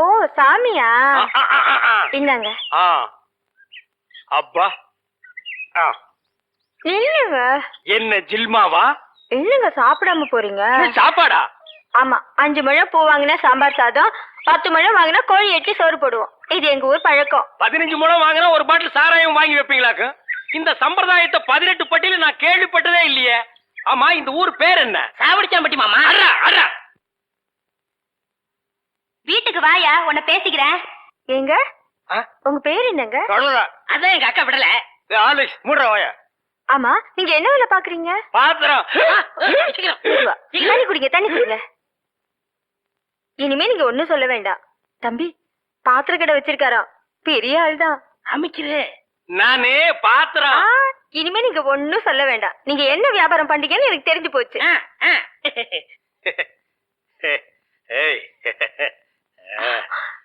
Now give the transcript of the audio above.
ஓ சாமியா. இந்தாங்க. ஆ. அப்பா. ஆ. இல்லங்க என்ன ஜில்மாவா? இல்லங்க சாப்பிடாம போறீங்க? சாப்பாடா? ஆமா அஞ்சு முழம் பூ வாங்கினா சாம்பார் சாதம் பத்து முழம் வாங்கினா கோழி எட்டி சோறு போடுவோம். இது எங்க ஊர் பழக்கம். பதினஞ்சு முழம் வாங்கினா ஒரு பாட்டில் சாராயம் வாங்கி வைப்பீங்களாக்கு? இந்த சம்பிரதாயத்தை பதினெட்டு பட்டியல நான் கேள்விப்பட்டதே இல்லையே. ஆமா இந்த ஊர் பேர் என்ன? சாவடிச்சாம்பட்டி மாமா. அறா அறா வீட்டுக்கு வாயா உன்னை பேசிக்கிறேன். ஏங்க? உங்க பேர் என்னங்க? அதான் எங்க அக்கா விடல. ஆளு மூடுற வாயா. ஆமா நீங்க என்ன வேலை பாக்குறீங்க? பாத்திரம். தண்ணி குடிங்க தண்ணி குடிங்க. இனிமே நீங்க ஒண்ணும் சொல்ல வேண்டாம். தம்பி பாத்திர கடை வச்சிருக்காராம். பெரிய ஆள் தான் அமைக்கிறே. நானே பாத்திரம். இனிமே நீங்க ஒண்ணும் சொல்ல வேண்டாம். நீங்க என்ன வியாபாரம் பண்றீங்கன்னு எனக்கு தெரிஞ்சு போச்சு.